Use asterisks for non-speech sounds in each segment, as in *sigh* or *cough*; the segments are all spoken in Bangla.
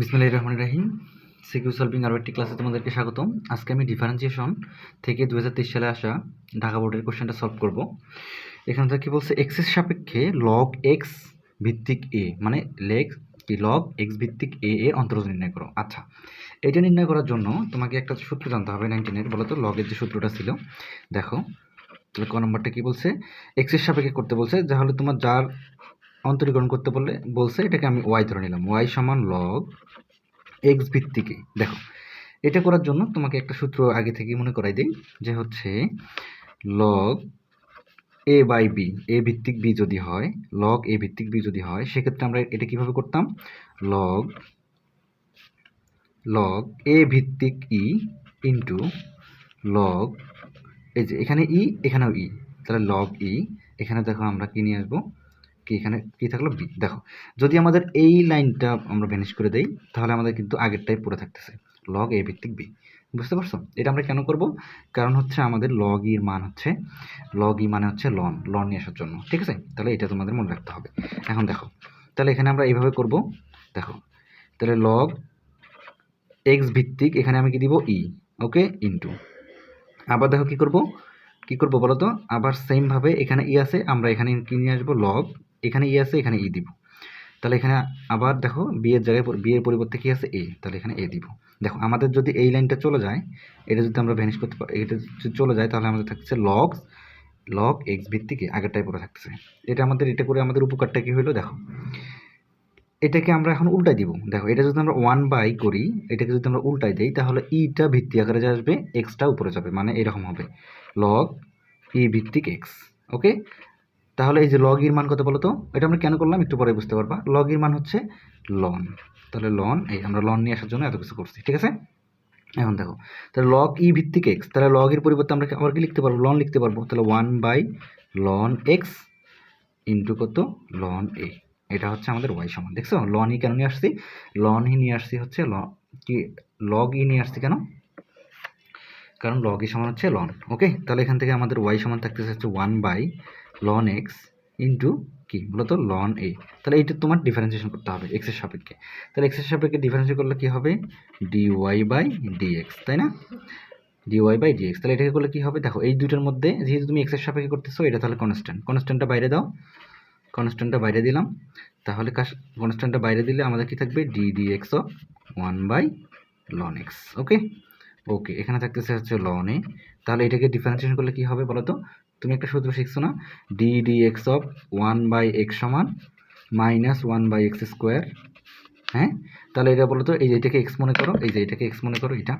বিসমিল্লাহির রহমানির রাহিম। সিকিউ সলভিং আরও একটি ক্লাসে তোমাদেরকে স্বাগতম। আজকে আমি ডিফারেন্সিয়েশন থেকে দুহাজার তেইশ সালে আসা ঢাকা বোর্ডের কোশ্চেনটা সলভ করব। এখানে থেকে কী বলছে এক্সের সাপেক্ষে লগ এক্স ভিত্তিক এ মানে লেগ লগ এক্স ভিত্তিক এ এর অন্তর্জ নির্ণয় করো। আচ্ছা এটা নির্ণয় করার জন্য তোমাকে একটা সূত্র জানতে হবে নাইনটিনের বলো তো লগের যে সূত্রটা ছিল। দেখো, তাহলে ক নম্বরটা কী বলছে? এক্সের সাপেক্ষে করতে বলছে যা হলে তোমার যার অন্তরীকরণ করতে বললে, বলছে এটাকে আমি ওয়াই ধরে নিলাম। ওয়াই সমান লগ এক্স ভিত্তিকে। দেখো, এটা করার জন্য তোমাকে একটা সূত্র আগে থেকে মনে করাই দিই যে হচ্ছে log A by B A ভিত্তিক বি যদি হয় লগ এ ভিত্তিক বি যদি হয়, সেক্ষেত্রে আমরা এটা কীভাবে করতাম? লগ লগ এ ভিত্তিক ই ইন্টু লগ এই যে এখানে ই এখানেও ই তাহলে লগ ই এখানে দেখো আমরা কি নিয়ে আসব? কি এখানে কি থাকল? বি, দেখো, যদি আমাদের এই লাইনটা আমরা ভ্যানিশ করে দেই, তাহলে আমাদের কিন্তু আগেরটাই পড়ে থাকতেছে। লগ এ ভিত্তিক বি বুঝতে পারছ? এটা আমরা কেন করব? কারণ হচ্ছে আমাদের লগ ইর মান হচ্ছে লগ ই মানে হচ্ছে লন লন নিয়ে আসার জন্য, ঠিক আছে? তাহলে এটা তোমাদের মনে রাখতে হবে। এখন দেখো, তাহলে এখানে আমরা এইভাবে করব, দেখো, তাহলে লগ এক্স ভিত্তিক, এখানে আমি কি দিব? ই ওকে ইন্টু আবার দেখো কি করব? কি করব বলো তো আবার সেমভাবে এখানে ই আছে, আমরা এখানে কি নিয়ে আসব? লগ এখানে ই আছে, এখানে ই দিব। তাহলে এখানে আবার দেখো বিয়ের জায়গায় বিয়ের পরিবর্তে কি আছে? এ তাহলে এখানে এ দিব। দেখো, আমাদের যদি এই লাইনটা চলে যায়, এটা যদি আমরা ভ্যানিশ করতে পারি এটা যদি চলে যায়, তাহলে আমাদের থাকছে লগ লগ এক্স ভিত্তিকে আগেরটাই পরে থাকছে এটা আমাদের, এটা করে আমাদের উপকারটা কি হলো দেখো, এটাকে আমরা এখন উল্টাই দিব। দেখো, এটা যদি আমরা ওয়ান বাই করি, এটাকে যদি আমরা উল্টাই দিই, তাহলে ইটা ভিত্তি আকারে আসবে এক্সটা উপরে যাবে। মানে এরকম হবে। লগ ই ভিত্তিক এক্স ওকে তাহলে এই যে লগ ইর মান কত বলো তো এটা আমরা কেন করলাম? একটু পরে বুঝতে পারবা। লগ ইর মান হচ্ছে লন তাহলে লন এই আমরা লন নিয়ে আসার জন্য এত কিছু করছি, ঠিক আছে? এখন দেখো, তাহলে লগ ই ভিত্তিক এক্স তাহলে লগ এর পরিবর্তে আমরা আবার কি লিখতে পারব? লন লিখতে পারব। তাহলে one by ln x into কত? লন এ এটা হচ্ছে আমাদের ওয়াই সমান, দেখছ? লন ই কেন নিয়ে আসছি? লন ই নিয়ে আসছি হচ্ছে ল কি লগ ই নিয়ে আসছি কেন? কারণ লগ ই সমান হচ্ছে লন ওকে তাহলে এখান থেকে আমাদের ওয়াই সমান থাকতেছে হচ্ছে one by ln X into কি মূলত লন এ তাহলে এইটা তোমার ডিফারেন্সিয়েশন করতে হবে এক্সের সাপেক্ষে। তাহলে এক্সের সাপেক্ষে ডিফারেন্সিয়েট করলে কি হবে? ডি ওয়াই বাই ডিএক্স তাই না? ডি ওয়াই বাই ডিএক্স তাহলে এটাকে করলে কি হবে? দেখো, এই দুটোর মধ্যে যেহেতু তুমি এক্সের সাপেক্ষে করতেছো, এটা তাহলে কনস্ট্যান্ট কনস্ট্যান্টটা বাইরে দাও। কনস্ট্যান্টটা বাইরে দিলাম। তাহলে কনস্ট্যান্টটা বাইরে দিলে আমাদের কি থাকবে? D D X of one by ln X okay okay এখানে থাকতেছে হচ্ছে লন এ তাহলে এটাকে ডিফারেন্সিয়েশন করলে কি হবে বলো তো তুমি একটা সূত্র শিখছো না? D D X of one by X সমান minus one by X square হ্যাঁ? তাহলে এটা বলো তো, এই যে এটাকে এক্স মনে করো, এই যে এটাকে এক্স মনে করো, এটা,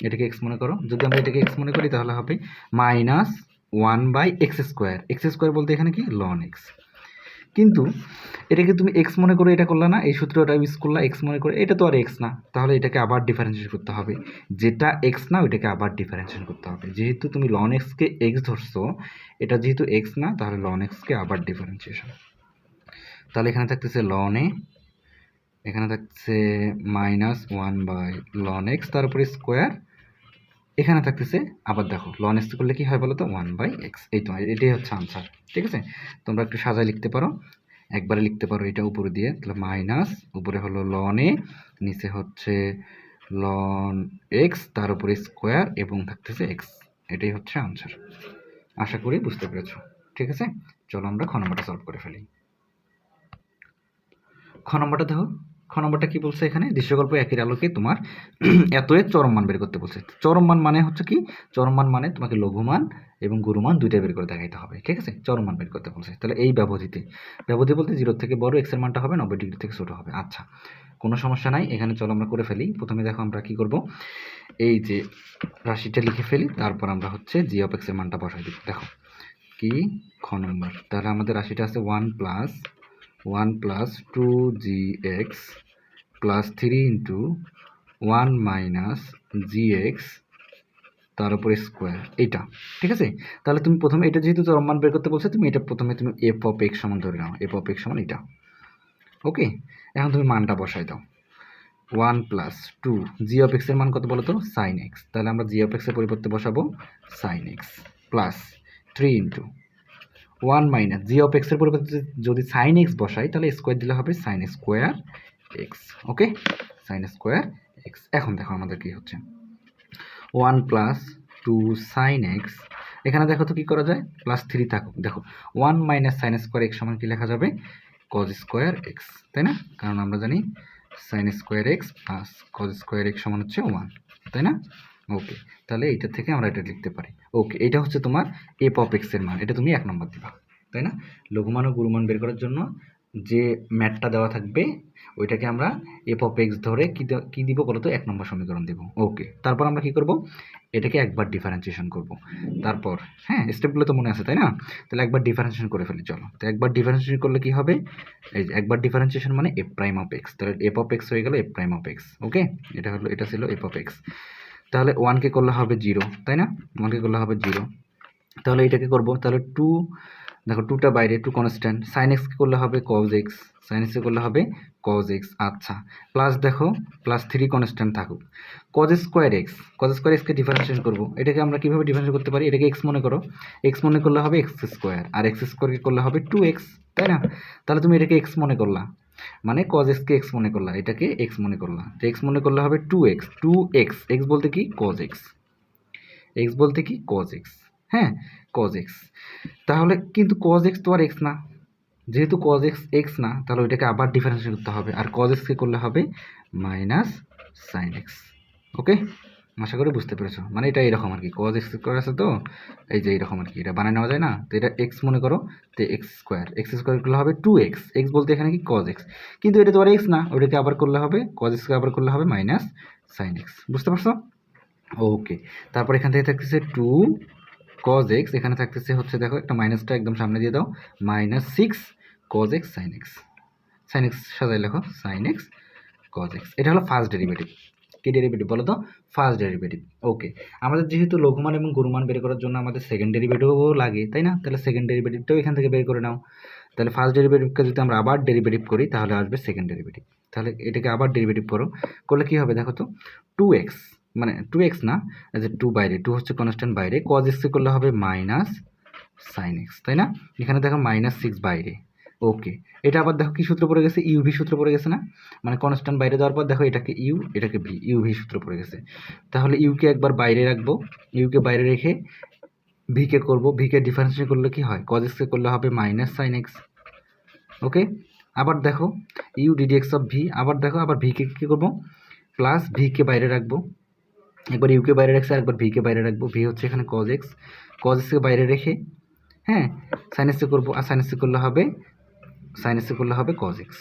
এটাকে এক্স মনে করো। যদি আমরা এটাকে এক্স মনে করি, তাহলে হবে minus one by X square X square বলতে এখানে কি? লন এক্স কিন্তু এটাকে তুমি এক্স মনে করে এটা করলে না, এই সূত্রটা ইউজ করলা এক্স মনে করে, এটা তো আর এক্স না। তাহলে এটাকে আবার ডিফারেন্সিয়েশন করতে হবে। যেটা এক্স না, ওইটাকে আবার ডিফারেন্সিয়েশন করতে হবে। যেহেতু তুমি লন এক্সকে এক্স ধরছো, এটা যেহেতু এক্স না, তাহলে লন এক্সকে আবার ডিফারেন্সিয়েশন তাহলে এখানে থাকতেছে লন এ এখানে থাকছে minus one by ln X তারপরে স্কোয়ার এখানে থাকতেছে, আবার দেখো লন এক্স করলে কি হয় বলো তো ওয়ান বাই এক্স এই তো, এটাই হচ্ছে আনসার ঠিক আছে? তোমরা একটু সাজায় লিখতে পারো। একবারে লিখতে পারো এটা উপরে দিয়ে, তাহলে মাইনাস উপরে হলো লন এ নিচে হচ্ছে লন এক্স তার উপরে স্কোয়ার এবং থাকতেছে এক্স এটাই হচ্ছে আনসার আশা করি বুঝতে পেরেছ, ঠিক আছে? চলো আমরা খ নম্বরটা সলভ করে ফেলি। খ দেখো। খ নম্বরটা কি বলছে এখানে? দৃশ্যকল্প একের আলোকে তোমার *clears throat* এতএর চরম মান বের করতে বলছে। চরম মান মানে হচ্ছে কি? চরম মান মানে তোমাকে লঘুমান এবং গুরুমান দুইটাই বের করে দেখাইতে হবে, ঠিক আছে? চরম মান বের করতে বলছে। তাহলে এই ব্যবধিতে, ব্যবধি বলতে জিরো থেকে বড় এক্সের মানটা হবে, নব্বই ডিগ্রি থেকে ছোটো হবে। আচ্ছা কোনো সমস্যা নাই, এখানে চলো আমরা করে ফেলি। প্রথমে দেখো আমরা কি করব? এই যে রাশিটা লিখে ফেলি, তারপর আমরা হচ্ছে জি অফ এক্সের মানটা বসাই দিব দেখো, কি? খ নম্বর। তাহলে আমাদের রাশিটা আছে one plus one plus two G X plus three into one minus G X তার উপরে স্কোয়ার এইটা, ঠিক আছে? তাহলে তুমি প্রথমে এটা যেহেতু চরম মান বের করতে বলছো, তুমি এটা প্রথমে তুমি এফ অফ এক্স সমান ধরে নাও এফ অফ এক্স সমান এটা ওকে এখন তুমি মানটা বসাই দাও one plus two G of এক্সের মান কত বলো তো সাইন এক্স তাহলে আমরা জি অফ এক্সের পরিবর্তে বসাবো sine X plus three into one minus, G of এক্সের পরিবর্তে যদি সাইন এক্স বসাই, তাহলে স্কোয়ার দিলে হবে sine square X, okay? Sine square X. এখন দেখো আমাদের কি হচ্ছে। One plus two sine X, এখানে দেখো তো কী করা যায়? প্লাস থ্রি থাকুক। দেখো, one minus sine square X সমান কি লেখা যাবে? কজ স্কোয়ার এক্স, তাই না? কারণ আমরা জানি sine square X plus cos square X সমান হচ্ছে ওয়ান, তাই না? ওকে তাহলে এইটা থেকে আমরা এটা লিখতে পারি। ওকে এটা হচ্ছে তোমার এপ অফ এক্সের মান, এটা তুমি এক নম্বর দিবা, তাই না? লঘুমান ও গুরুমান বের করার জন্য যে ম্যাটটা দেওয়া থাকবে, ওইটাকে আমরা এফ অফ এক্স ধরে কী দিব বলো তো এক নম্বর সমীকরণ দিব। ওকে তারপর আমরা কী করব? এটাকে একবার ডিফারেন্সিয়েশন করব। তারপর হ্যাঁ স্টেপগুলো তো মনে আছে, তাই না? তাহলে একবার ডিফারেন্সিয়েশন করে ফেলি, চলো। তো একবার ডিফারেন্সিয়েশন করলে কি হবে? এই যে, একবার ডিফারেন্সিয়েশন মানে এফ প্রাইম অফ এক্স তাহলে এফ অফ এক্স হয়ে গেল F prime of X okay এটা হলো, এটা ছিল এফ অফ এক্স তাহলে ওয়ানকে করলে হবে জিরো তাই না? ওয়ানকে করলে হবে জিরো তাহলে এটাকে করব, তাহলে টু দেখো টুটা বাইরে টু কনস্ট্যান্ট সাইন এক্সকে করলে হবে কজ এক্স সাইন এক্সকে করলে হবে কজ এক্স আচ্ছা। প্লাস দেখো প্লাস থ্রি কনস্ট্যান্ট থাকুক। Cos square X cos square এক্সকে ডিফারেন্সিয়েট করব। এটাকে আমরা কীভাবে ডিফারেন্সিয়েট করতে পারি? এটাকে এক্স মনে করো। এক্স মনে করলে হবে এক্স স্কোয়ার আর এক্স স্কোয়ারকে করলে হবে টু এক্স তাই না? তাহলে তুমি এটাকে এক্স মনে করলা। মানে কজ এক্সকে এক্স মনে করলা, এটাকে এক্স মনে করলা। তো এক্স মনে করলে হবে two X two X X বলতে কি? কজ এক্স এক্স বলতে কি? কজ এক্স হ্যাঁ কজ এক্স তাহলে কিন্তু কজ এক্স তো আর এক্স না। যেহেতু কজ এক্স এক্স না, তাহলে ওইটাকে আবার ডিফারেন্সিয়েট করতে হবে। আর কজ এক্সকে করলে হবে মাইনাস সাইন এক্স ওকে আশা করি বুঝতে পেরেছ। মানে এটা এরকম আর কি। কজ এক্স স্কোয়ার আছে তো, এই যে এরকম আর কি। এটা বানায় নেওয়া যায় না? তো এটা এক্স মনে করো, তো এক্স স্কোয়ার এক্স স্কোয়ার করলে হবে টু এক্স এক্স বলতে এখানে কি? কজ এক্স কিন্তু এটা তো আর এক্স না। ওটাকে আবার করলে হবে কজ এক্সকে আবার করলে হবে মাইনাস সাইন এক্স বুঝতে পারছ? ওকে তারপর এখান থেকে থাকতেছে টু কজ এক্স এখানে থাকতেছে হচ্ছে দেখো, একটা মাইনাসটা একদম সামনে দিয়ে দাও। Minus six cos X sine X sine X সাজাই লেখো সাইন এক্স কজ এক্স এটা হলো ফার্স্ট ডেরিভেটিভ কি ডেরিভেটিভ বলো তো ফার্স্ট ডেরিভেটিভ ওকে আমাদের যেহেতু লঘুমান এবং গুরুমান বের করার জন্য আমাদের সেকেন্ড ডেরিভেটিভও লাগে, তাই না? তাহলে সেকেন্ড ডেরিভেটিভটাও এখান থেকে বের করে নাও। তাহলে ফার্স্ট ডেরিভেটিভকে যদি আমরা আবার ডেরিভেটিভ করি, তাহলে আসবে সেকেন্ড ডেরিভেটিভ তাহলে এটাকে আবার ডেরিভেটিভ করো। করলে কী হবে দেখো তো? টু এক্স মানে টু এক্স না যে টু বাইরে টু হচ্ছে কনস্ট্যান্ট বাইরে কজ এক্সকে করলে হবে মাইনাস সাইন এক্স তাই না? এখানে দেখো মাইনাস সিক্স বাইরে ওকে। এটা আবার দেখো কি সূত্র পড়ে গেছে? ইউভি সূত্র পড়ে গেছে না? মানে কনস্ট্যান্ট বাইরে দেওয়ার পর দেখো এটাকে ইউ এটাকে ভি ইউভি সূত্র পড়ে গেছে। তাহলে ইউকে একবার বাইরে রাখব। ইউকে বাইরে রেখে ভিকে করব। ভিকে ডিফারেন্সিয়েট করলে কি হয়? কজ এক্সকে করলে হবে মাইনাস সাইন এক্স ওকে? আবার দেখো U D D X of V আবার দেখো, আবার ভিকে কী করব? প্লাস ভিকে বাইরে রাখব। একবার ইউকে বাইরে রাখছি একবার ভিকে বাইরে রাখব। ভি হচ্ছে এখানে কজ এক্স কজ এক্সকে বাইরে রেখে হ্যাঁ সাইনেসে করব। আর সাইনেসে করলে হবে সাইনেসে করলে হবে কজ এক্স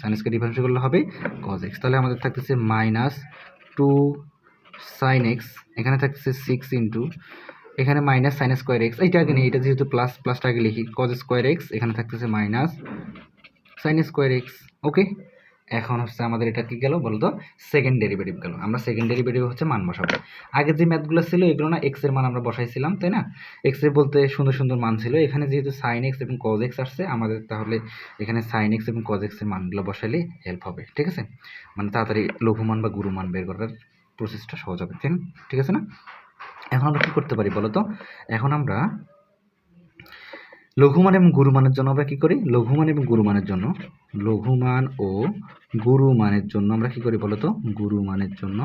সাইন এক্সকে ডিফারেন্সিয়েট করলে হবে কজ এক্স তাহলে আমাদের থাকতেছে মাইনাস টু সাইন এক্স এখানে থাকতেছে সিক্স ইন্টু এখানে মাইনাস সাইন স্কোয়ার এক্স এইটা আগে নেই, এটা যেহেতু প্লাস প্লাসটা আগে লিখি। কজ স্কোয়ার এক্স এখানে থাকতেছে minus sine square X okay এখন হচ্ছে আমাদের এটা কি গেল বলতো? সেকেন্ড ডেরিভেটিভ গেল। আমরা সেকেন্ড ডেরিভেটিভ হচ্ছে মান বসাবো। আগে যে ম্যাথগুলো ছিল এগুলো না এক্সের মান আমরা বসাইছিলাম, তাই না? এক্সের বলতে সুন্দর সুন্দর মান ছিল। এখানে যেহেতু সাইন এক্স এবং কজ এক্স আসছে, আমাদের তাহলে এখানে সাইন এক্স এবং কজ এক্সের মানগুলো বসালে হেল্প হবে, ঠিক আছে? মানে তাড়াতাড়ি লঘুমান বা গুরুমান বের করার প্রসেসটা সহজ হবে ঠিক আছে না? এখন আমরা কী করতে পারি বলো তো এখন আমরা লঘুমান এবং গুরুমানের জন্য আমরা কী করি? লঘুমান এবং গুরুমানের জন্য। লঘুমান ও গুরুমানের জন্য আমরা কী করি বলতো? গুরুমানের জন্য।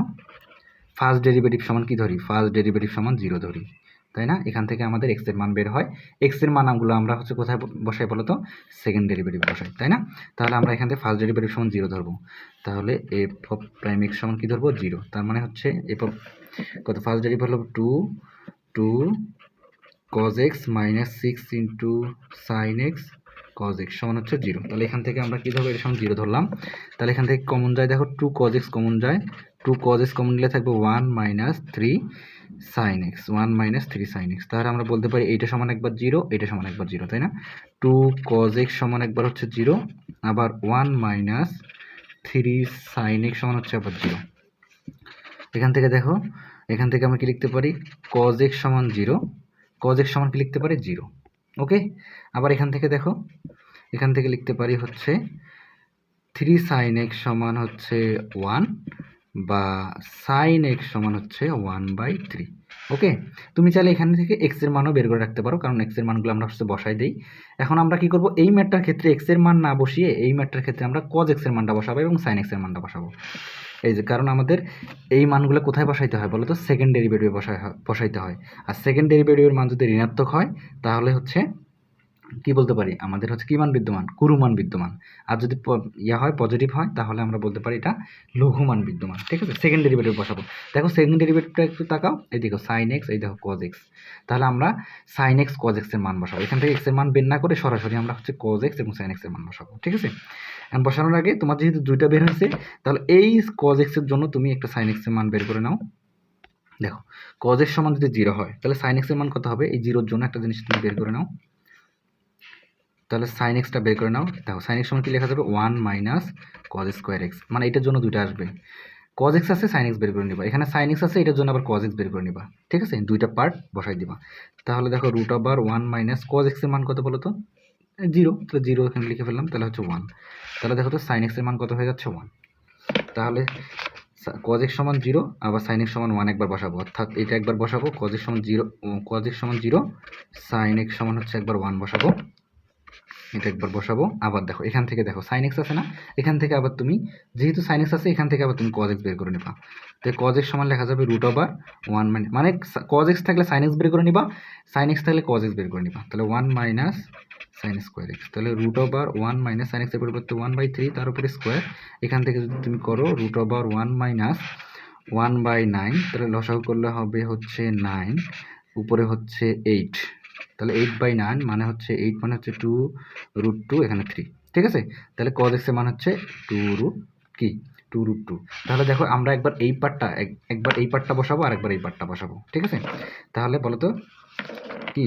ফার্স্ট ডেরিভেটিভ সমান কি ধরি? ফার্স্ট ডেরিভেটিভ সমান জিরো ধরি। তাই না? এখান থেকে আমাদের এক্সের মান বের হয়। এক্সের মানগুলো আমরা হচ্ছে কোথায় বসাই বলো তো সেকেন্ড ডেরিভেটিভ বসাই, তাই না? তাহলে আমরা এখান থেকে ফার্স্ট ডেরিভেটিভ সমান জিরো ধরবো। তাহলে এফ অফ প্রাইম এক্স সমান কি ধরবো? জিরো তার মানে হচ্ছে এফ অফ কত? ফার্স্ট ডেরিভেটিভ হলো two two cos X minus six into sine X cos X সমান হচ্ছে জিরো তাহলে এখান থেকে আমরা কী ধরবো? এটা সমান জিরো ধরলাম। তাহলে এখান থেকে কমন যায়। দেখো টু কজ এক্স কমন যায়। টু কজ এক্স কমন নিলে থাকবে one minus three sine X one minus three sine X তাহলে আমরা বলতে পারি এইটা সমান একবার জিরো এটা সমান একবার জিরো তাই না? টু কজ এক্স সমান একবার হচ্ছে জিরো আবার one minus three sine X সমান হচ্ছে আবার জিরো এখান থেকে দেখো, এখান থেকে আমরা কি লিখতে পারি? কজ এক্স সমান জিরো কজ এক্স সমান কি লিখতে পারি? জিরো ওকে আবার এখান থেকে দেখো, এখান থেকে লিখতে পারি হচ্ছে থ্রি সাইন এক্স সমান হচ্ছে ওয়ান বা সাইন এক্স সমান হচ্ছে ওয়ান বাই থ্রি ওকে? তুমি চাইলে এখান থেকে এক্সের মানও বের করে রাখতে পারো, কারণ এক্সের মানগুলো আমরা হচ্ছে বসাই দিই। এখন আমরা কি করব? এই ম্যাটটার ক্ষেত্রে এক্সের মান না বসিয়ে এই ম্যাটটার ক্ষেত্রে আমরা কজ এক্সের মানটা বসাবো এবং সাইন এক্সের মানটা বসাবো। এই যে, কারণ আমাদের এই মানগুলো কোথায় বসাইতে হয় বলো তো সেকেন্ড ডেরিভেটিভে বসাই বসাইতে হয়। আর সেকেন্ড ডেরিভেটিভের মান যদি ঋণাত্মক হয়, তাহলে হচ্ছে কি বলতে পারি? আমাদের হচ্ছে কি মান বিদ্যমান? কুরুমান বিদ্যমান। আর যদি ইয়া হয় পজিটিভ হয়, তাহলে আমরা বলতে পারি এটা লঘুমান বিদ্যমান। ঠিক আছে? সেকেন্ড ডেরিভেটিভ বসাবো। দেখো সেকেন্ড ডেরিভেটিভটা একটু তাকাও। এই দেখো সাইন এক্স এই দেখো কজ এক্স তাহলে আমরা সাইন এক্স কজ এক্সের মান বসাবো। এখান থেকে এক্সের মান বের না করে সরাসরি আমরা হচ্ছে কজ এক্স এবং সাইন এক্সের মান বসাবো। ঠিক আছে? এখন বসানোর আগে তোমার যেহেতু দুইটা বের হয়েছে, তাহলে এই কজ এক্সের জন্য তুমি একটা সাইন এক্সের মান বের করে নাও। দেখো কজ এক্স সমান যদি জিরো হয়, তাহলে সাইন এক্সের মান কত হবে? এই জিরোর জন্য একটা জিনিস তুমি বের করে নাও। তাহলে সাইন এক্সটা বের করে নাও। দেখো সাইন এক্স সমান কি লেখা যাবে? One minus cos square X মানে এটার জন্য দুইটা আসবে। কজ এক্স আছে সাইন এক্স বের করে নিবা। এখানে সাইন এক্স আছে, এটার জন্য আবার কজ এক্স বের করে নিবা। ঠিক আছে? দুইটা পার্ট বসাই দিবা। তাহলে দেখো রুট আবার ওয়ান মাইনাস কজ এক্সের মান কত বলো তো? জিরো তাহলে জিরো এখানে লিখে ফেললাম, তাহলে হচ্ছে ওয়ান তাহলে দেখো তো সাইন এক্সের মান কত হয়ে যাচ্ছে? ওয়ান তাহলে কজ এক্স সমান জিরো আবার সাইন এক্স সমান ওয়ান একবার বসাবো। অর্থাৎ এটা একবার বসাবো কজ এক্স সমান জিরো কজ এক্স সমান জিরো সাইন এক্স সমান হচ্ছে একবার ওয়ান বসাবো। এটা একবার বসাবো। আবার দেখো, এখান থেকে দেখো সাইন এক্স আছে না? এখান থেকে আবার তুমি, যেহেতু সাইন এক্স আছে, এখান থেকে আবার তুমি কজ এক্স বের করে নিবা। তো কজ এক্স সমান লেখা যাবে রুট ওভার ওয়ান মানে মানে কজ এক্স থাকলে সাইন এক্স বের করে নিবা সাইন এক্স থাকলে কজ এক্স বের করে নিবা। তাহলে one minus sine square X তাহলে root over one minus sine এক্সের পরিবর্তে ওয়ান বাই থ্রি তার উপরে স্কোয়ার এখান থেকে যদি তুমি করো root over one minus one by nine তাহলে লসাগু করলে হবে হচ্ছে নাইন উপরে হচ্ছে এইট তাহলে এইট বাই নাইন মানে হচ্ছে এইট মানে হচ্ছে টু রুট টু এখানে থ্রি ঠিক আছে? তাহলে কজ এক্সের মান হচ্ছে টু রুট কি? টু রুট টু তাহলে দেখো আমরা একবার এই পার্টটা একবার এই পার্টটা বসাবো আর একবার এই পার্টটা বসাবো। ঠিক আছে? তাহলে বলো তো কি?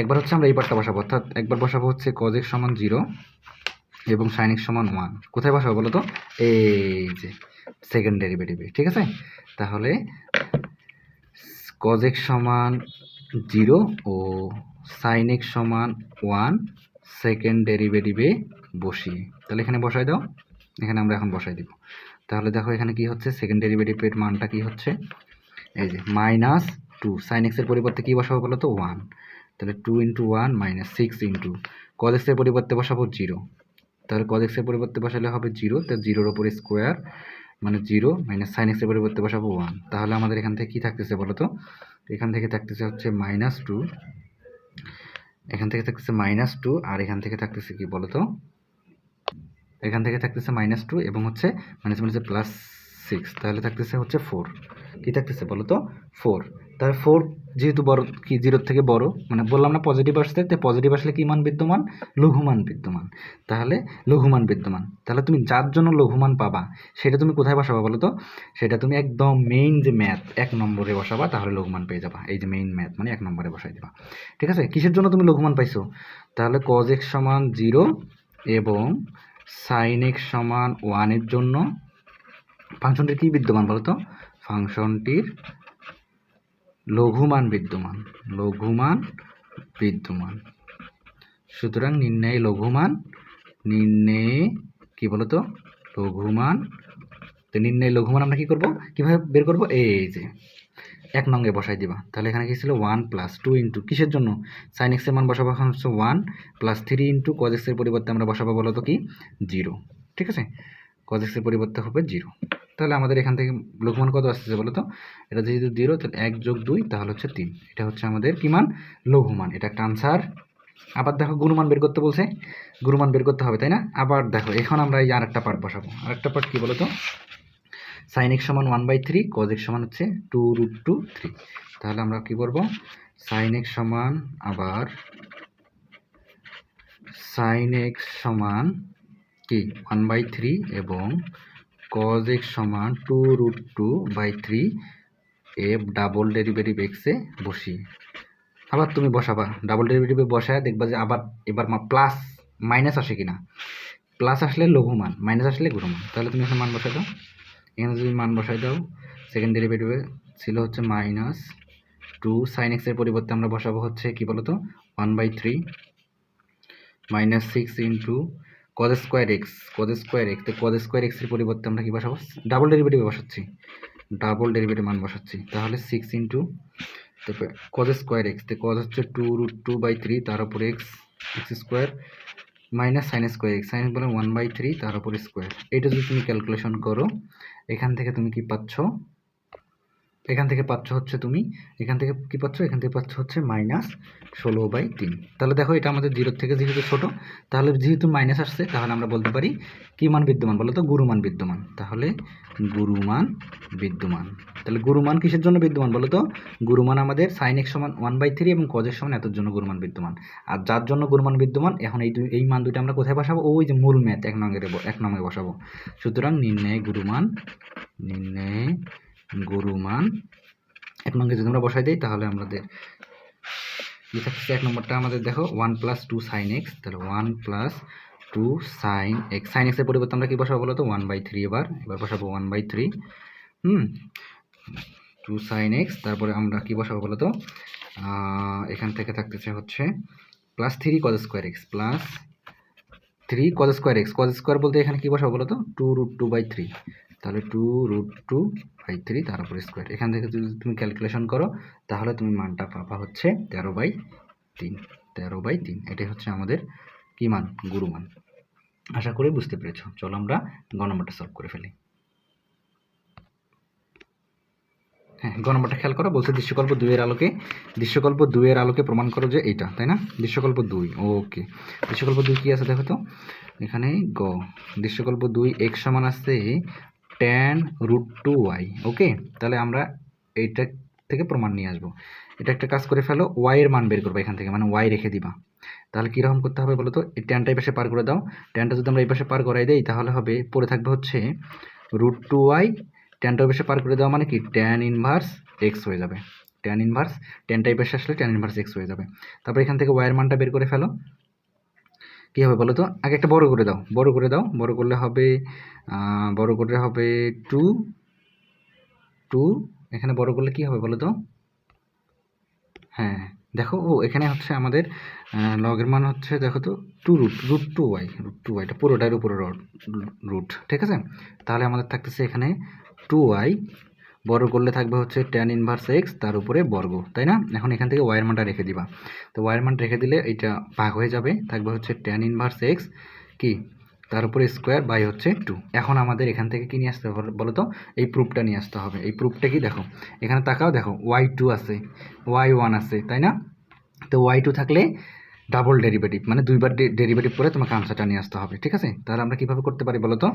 একবার হচ্ছে আমরা এই পার্টটা বসাবো, অর্থাৎ একবার বসাবো হচ্ছে কজ এক্স সমান জিরো এবং সাইন এক্স সমান ওয়ান কোথায় বসাবো বলো তো এই যে সেকেন্ড ডেরিভেটিভে ঠিক আছে? তাহলে কজ এক্স সমান জিরো ও সাইন এক্স সমান ওয়ান সেকেন্ড ডেরিভেটিভে বসিয়ে। তাহলে এখানে বসাই দাও। এখানে আমরা এখন বসাই দিব। তাহলে দেখো এখানে কি হচ্ছে? সেকেন্ড ডেরিভেটিভের মানটা কি হচ্ছে? এই যে মাইনাস টু সাইন এক্সের পরিবর্তে কী বসাবো বলো তো? ওয়ান তাহলে two into one minus six into cos এক্সের পরিবর্তে বসাবো জিরো তাহলে কজ এক্সের পরিবর্তে বসালে হবে জিরো তো জিরোর ওপরে স্কোয়ার মানে জিরো মাইনাস সাইন এক্সের পরিবর্তে বসাবো ওয়ান তাহলে আমাদের এখান থেকে কী থাকতেছে বলো তো? এখান থেকে থাকতেছে হচ্ছে মাইনাস টু এখান থেকে থাকতেছে মাইনাস টু আর এখান থেকে থাকতেছে কি বলো তো এখান থেকে থাকতেছে মাইনাস টু এবং হচ্ছে মাইনাস মাইনাসে প্লাস সিক্স তাহলে থাকতেছে হচ্ছে ফোর কী থাকতেছে বলো তো ফোর তাহলে ফোর যেহেতু বড়, কি জিরোর থেকে বড় মানে বললাম না পজিটিভ আসতে তো পজিটিভ আসলে কী মান বিদ্যমান? লঘুমান বিদ্যমান। তাহলে লঘুমান বিদ্যমান। তাহলে তুমি যার জন্য লঘুমান পাবা, সেটা তুমি কোথায় বসাবা বলো তো সেটা তুমি একদম মেইন যে ম্যাথ এক নম্বরে বসাবা, তাহলে লঘুমান পেয়ে যাবা। এই যে মেইন ম্যাথ মানে এক নম্বরে বসাই দিবা। ঠিক আছে? কিসের জন্য তুমি লঘুমান পাইছো? তাহলে কজ এক্স সমান জিরো এবং সাইন এক্স সমান ওয়ানের জন্য ফাংশনটির কী বিদ্যমান বলো তো ফাংশনটির লঘুমান বিদ্যমান লঘুমান বিদ্যমান। সুতরাং নির্ণয় লঘুমান, নির্ণয়ে কি বলতো? লঘুমান। তো নির্ণয় লঘুমান আমরা কি করব? কীভাবে বের করব? এই যে, এক নঙ্গে বসাই দিবা। তাহলে এখানে কি ছিল? ওয়ান প্লাস টু ইন্টু কিসের জন্য? সাইন এক্সের মান বসাবো এখন হচ্ছে one plus three into cos এক্সের পরিবর্তে আমরা বসাবো বলো তো কি? জিরো। ঠিক আছে? কজ এক্সের পরিবর্তে হবে জিরো তাহলে আমাদের এখান থেকে লঘুমান কত আসতেছে বলো তো? এটা যেহেতু জিরো তাহলে এক যোগ দুই, তাহলে হচ্ছে তিন। এটা হচ্ছে আমাদের কি মান? লঘুমান এটা একটা আনসার আবার দেখো গুণমান বের করতে বলছে। গুণমান বের করতে হবে, তাই না? আবার দেখো, এখন আমরা এই আরেকটা পার্ট বসাবো। আরেকটা পার্ট কি বলো তো? সাইন সমান one by three cos X সমান হচ্ছে টু রুট টু থ্রি তাহলে আমরা কি করব? সাইন এক্স সমান, আবার সাইন সমান কি ওয়ান বাই থ্রি এবং কজ এক্স সমান two root two by three f double derivative এক্সে বসিয়ে আবার তুমি বসাবা ডাবল ডেরিভেটিভে বসায় দেখবা যে আবার, এবার প্লাস মাইনাস আসে কিনা। প্লাস আসলে লঘুমান মাইনাস আসলে গুণমান। তাহলে তুমি এখানে মান বসাই দাও। এখানে যদি মান বসাই দাও সেকেন্ড ডেরিভেটিভে ছিল হচ্ছে মাইনাস টু সাইন এক্সের পরিবর্তে আমরা বসাবো হচ্ছে কি বলতো? One by three minus six into cos square x cos square x তো কজ স্কোয়ার এক্সের পরিবর্তে আমরা কি বসাবো? ডাবল ডেরিভেটিভে বসাচ্ছি। ডাবল ডেরিভেটিভ মান বসাচ্ছি। তাহলে সিক্স ইন্টু তারপরে কজ স্কোয়ার এক্স তো কজ হচ্ছে two root two by three তার উপর x x square minus sine square x sine বলে ওয়ান বাই থ্রি তার উপর স্কোয়ার এটা যদি তুমি ক্যালকুলেশন করো, এখান থেকে তুমি কি পাচ্ছ? এখান থেকে পাচ্ছ হচ্ছে তুমি, এখান থেকে কি পাচ্ছ? এখান থেকে পাচ্ছ হচ্ছে মাইনাস ষোলো বাই তিন। তাহলে দেখো এটা আমাদের জিরোর থেকে যেহেতু ছোটো, তাহলে যেহেতু মাইনাস আসছে, তাহলে আমরা বলতে পারি কি মান বিদ্যমান বলো তো? গুরুমান বিদ্যমান। তাহলে গুরুমান বিদ্যমান। তাহলে গুরুমান কিসের জন্য বিদ্যমান বলো তো? গুরুমান আমাদের সাইন এক্স সমান ওয়ান বাই থ্রি এবং কজের সমান এতর জন্য গুরুমান বিদ্যমান। আর যার জন্য গুরুমান বিদ্যমান, এখন এই এই মান দুইটা আমরা কোথায় বসাবো? ওই যে মূল ম্যাথ এক নঙ্গের এক নঙ্গে বসাবো। সুতরাং নির্ণয় গুরুমান নির্ণয় গুরুমান এক নঙ্গে যদি আমরা বসাই দিই, তাহলে আমাদের এক নম্বরটা আমাদের দেখো one plus two sine x তাহলে one plus two sine x sine এক্সের পরিবর্তে আমরা কি বসাবো বলো তো? ওয়ান বাই থ্রি এবার। এবার বসাবো one by three hmm? Two sine x তারপরে আমরা কি বসাবো বলো তো? এখান থেকে থাকতেছে হচ্ছে plus three cos square x plus three cos square x cos square বলতে এখানে কী বসাবো বলো তো? Two root two by three তাহলে two root two by three তার উপর স্কোয়ার এখান থেকে যদি তুমি ক্যালকুলেশন করো, তাহলে তুমি মানটা পাবা হচ্ছে তেরো বাই তিন, তেরো বাই তিন। এটাই হচ্ছে আমাদের কি মান? গুরু মান। আশা করি বুঝতে পেরেছ। চলো আমরা গ নম্বরটা সলভ করে ফেলি। হ্যাঁ গ নম্বরটা খেয়াল করো, বলছে দৃশ্যকল্প দুইয়ের আলোকে, দৃশ্যকল্প দুইয়ের আলোকে প্রমাণ করো যে এইটা, তাই না? দৃশ্যকল্প দুই ওকে দৃশ্যকল্প দুই কি আছে দেখো তো? এখানে গ। দৃশ্যকল্প দুই এক সমান আছে tan root two y okay তাহলে আমরা এইটা থেকে প্রমাণ নিয়ে আসব। এটা একটা কাজ করে ফেলো ওয়াই এর মান বের করব এখান থেকে মানে ওয়াই রেখে দিবা। তাহলে কীরকম করতে হবে বলো তো এই ট্যানটা এই পার করে দাও। ট্যানটা যদি আমরা এই পাশে পার করাই দেই, তাহলে হবে, পড়ে থাকবে হচ্ছে রুট টু ওয়াই ট্যানটা ওই পাশে পার করে দেওয়া মানে কি? ট্যান ইনভার্স এক্স হয়ে যাবে। ট্যান ইনভার্স ট্যানটা এই পাশে আসলে ট্যান ইনভার্স এক্স হয়ে যাবে। তারপর এখান থেকে ওয়াইয়ের মানটা বের করে ফেলো। কী হবে বলো তো? আগে একটা বড় করে দাও, বড় করে দাও, বড় করলে হবে বড় করলে হবে টু টু এখানে বড় করলে কি হবে বলো তো? হ্যাঁ দেখো, ও, এখানে হচ্ছে আমাদের লগের মান হচ্ছে দেখো তো two root root two y root two ওয়াইটা পুরোটার উপরে রুট ঠিক আছে? তাহলে আমাদের থাকতেছে এখানে টু ওয়াই বড় করলে থাকবে হচ্ছে ট্যান ইনভার্স এক্স তার উপরে বর্গ, তাই না? এখন এখান থেকে ওয়াইয়ের মানটা রেখে দিবা। তো ওয়াইয়ের মান রেখে দিলে এটা ভাগ হয়ে যাবে, থাকবে হচ্ছে ট্যান ইনভার্স এক্স কি? তার উপরে স্কোয়ার বাই হচ্ছে টু এখন আমাদের এখান থেকে কি নিয়ে আসতে হবে বলো তো এই প্রুফটা নিয়ে আসতে হবে। এই প্রুফটা কি? দেখো, এখানে তাকাও, দেখো ওয়াই টু আছে ওয়াই ওয়ান আছে, তাই না? তো ওয়াই টু থাকলে ডাবল ডেরিভেটিভ মানে দুইবার ডেরিভেটিভ করে তোমাকে আনসারটা নিয়ে আসতে হবে, ঠিক আছে? তাহলে আমরা কীভাবে করতে পারি বলো তো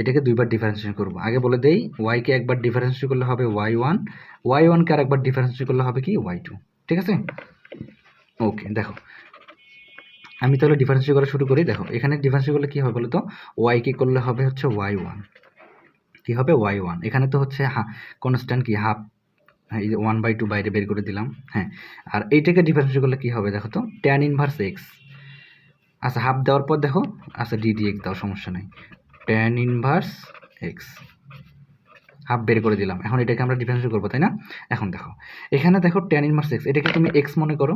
এটাকে দুইবার ডিফারেন্সিয়েশন করব। আগে বলে দেই ওয়াইকে একবার ডিফারেন্সিয়েশন করলে হবে ওয়াই ওয়ান ওয়াই ওয়ানকে আর একবার ডিফারেন্সিয়েশন করলে হবে কি? ওয়াই টু ঠিক আছে? ওকে দেখো। আমি তাহলে ডিফারেন্সিয়েশন করা শুরু করি। দেখো, এখানে ডিফারেন্সিয়েশন করলে কী হবে বলো তো ওয়াইকে করলে হবে হচ্ছে ওয়াই ওয়ান কী হবে? ওয়াই ওয়ান এখানে তো হচ্ছে হা কনস্ট্যান্ট কি? হাফ এই যে ওয়ান বাই টু বাইরে বের করে দিলাম হ্যাঁ। আর এইটাকে ডিফারেন্সিয়েট করলে কী হবে দেখো তো? ট্যান ইনভার্স এক্স আচ্ছা হাফ দেওয়ার পর দেখো আচ্ছা ডি ডি এক্স দাও, সমস্যা নেই। ট্যান ইনভার্স এক্স হাফ বের করে দিলাম। এখন এটাকে আমরা ডিফারেন্সিয়েট করব, তাই না? এখন দেখো, এখানে দেখো ট্যান ইনভার্স এক্স এটাকে তুমি এক্স মনে করো।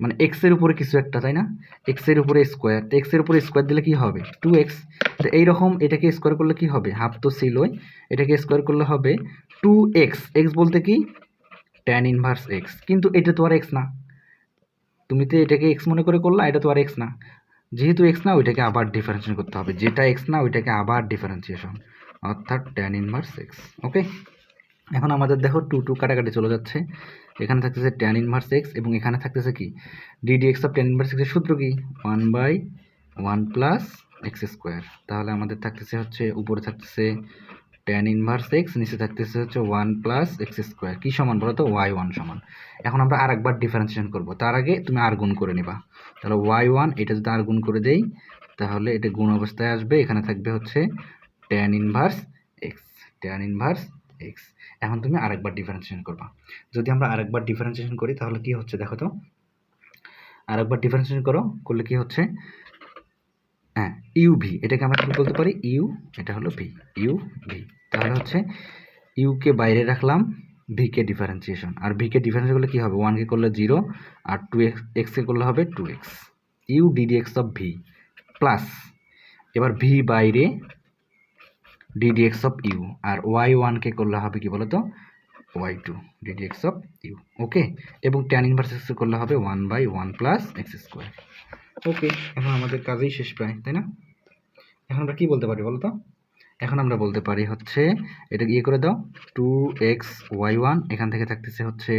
মানে এক্সের উপরে কিছু একটা, তাই না? এক্সের উপরে স্কোয়ার তো এক্সের উপরে স্কোয়ার দিলে কি হবে? টু এক্স তো এইরকম এটাকে স্কোয়ার করলে কি হবে? হাফ তো ছিলই। এটাকে স্কোয়ার করলে হবে টু এক্স এক্স বলতে কি? ট্যান ইনভার্স এক্স কিন্তু এটা তো আর এক্স না। তুমি তো এটাকে এক্স মনে করে করলা, এটা তো আর এক্স না। যেহেতু এক্স না, ওইটাকে আবার ডিফারেন্সিয়েশন করতে হবে। যেটা এক্স না, ওইটাকে আবার ডিফারেন্সিয়েশন অর্থাৎ ট্যান ইনভার্স এক্স ওকে এখন আমাদের দেখো টু টু কাটাকাটি চলে যাচ্ছে। এখানে থাকতেছে ট্যান ইনভার্স এক্স এবং এখানে থাকতেছে কি? D d x of tan inverse এক্সের সূত্র কি? One by one plus x square তাহলে আমাদের থাকতেছে হচ্ছে, উপরে থাকতেছে ট্যান ইনভার্স এক্স নিচে থাকতেছে হচ্ছে ওয়ান প্লাস এক্স স্কোয়ার কী সমান বলো তো? ওয়াই ওয়ান সমান। এখন আমরা আর একবার ডিফারেন্সিয়েশন করব। তার আগে তুমি আর গুণ করে নিবা। তাহলে ওয়াই ওয়ান এটা যদি আর গুণ করে দেই, তাহলে এটা গুণ অবস্থায় আসবে। এখানে থাকবে হচ্ছে tan inverse x tan inverse x এখন তুমি আরেকবার ডিফারেন্সিয়েশন করবা। যদি আমরা আরেকবার ডিফারেন্সিয়েশন করি, তাহলে কি হচ্ছে দেখো তো? আরেকবার ডিফারেন্সিয়েশন করো, করলে কি হচ্ছে? হ্যাঁ ইউ ভি এটাকে আমরা কি বলতে পারি? ইউ এটা হলো ভি ইউ ভি তাহলে হচ্ছে ইউকে বাইরে রাখলাম ভিকে ডিফারেন্সিয়েশন আর ভিকে ডিফারেন্সিয়েশন করলে কী হবে? ওয়ানকে করলে জিরো আর টু এক্স এক্সকে করলে হবে two x u d d x of v plus এবার ভি বাইরে d d x of u R y ওয়ানকে করলে হবে কি বলতো? Y two d d x of u okay এবং ট্যান ইনভার্স এক্স করলে হবে one by one plus x square okay এখন আমাদের কাজেই শেষ প্রায়, তাই না? এখন আমরা কী বলতে পারি বলো তো এখন আমরা বলতে পারি হচ্ছে, এটা ইয়ে করে দাও টু এক্স ওয়াই ওয়ান এখান থেকে থাকতেছে হচ্ছে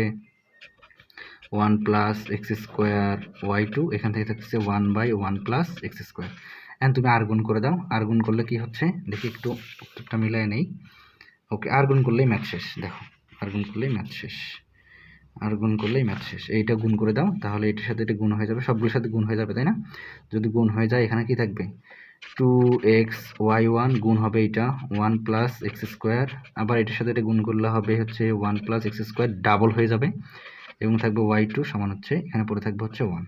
one plus x square y two এখান থেকে থাকতেছে one by one plus x square এখন তুমি আর গুণ করে দাও, আর গুণ করলে কি হচ্ছে? দেখি একটু উত্তরটা মিলাই নেই। ওকে আর গুণ করলেই ম্যাথ শেষ, দেখো। আর গুণ করলেই ম্যাথ শেষ। আর গুণ করলেই ম্যাথ শেষ। এইটা গুণ করে দাও, তাহলে এটার সাথে এটা গুণ হয়ে যাবে। সবগুলোর সাথে গুণ হয়ে যাবে, তাই না? যদি গুণ হয়ে যায়, এখানে কি থাকবে? টু এক্স ওয়াই ওয়ান গুণ হবে এটা ওয়ান প্লাস এক্স স্কোয়ার আবার এটার সাথে এটা গুণ করলে হবে হচ্ছে one plus x square double হয়ে যাবে। এবং থাকবে ওয়াই টু সমান হচ্ছে, এখানে পড়ে থাকবে হচ্ছে ওয়ান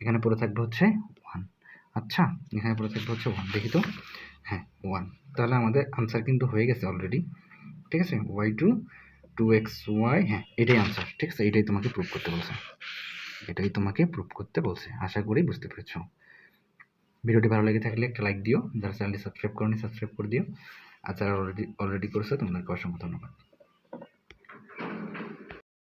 এখানে পড়ে থাকবে হচ্ছে ওয়ান আচ্ছা এখানে পড়ে থাকবে হচ্ছে ওয়ান দেখি তো। হ্যাঁ ওয়ান তাহলে আমাদের আনসার কিন্তু হয়ে গেছে অলরেডি ঠিক আছে? Y two two x y হ্যাঁ এটাই আনসার ঠিক আছে? এটাই তোমাকে প্রুভ করতে বলছে। এটাই তোমাকে প্রুভ করতে বলছে, আশা করি বুঝতে পেরেছ। ভিডিওটি ভালো লেগে থাকলে একটা লাইক দিও, যারা চ্যানেলটি সাবস্ক্রাইব করনি সাবস্ক্রাইব করে দিও। আর যারা অলরেডি অলরেডি করেছে, তোমাদেরকে অসংখ্য ধন্যবাদ।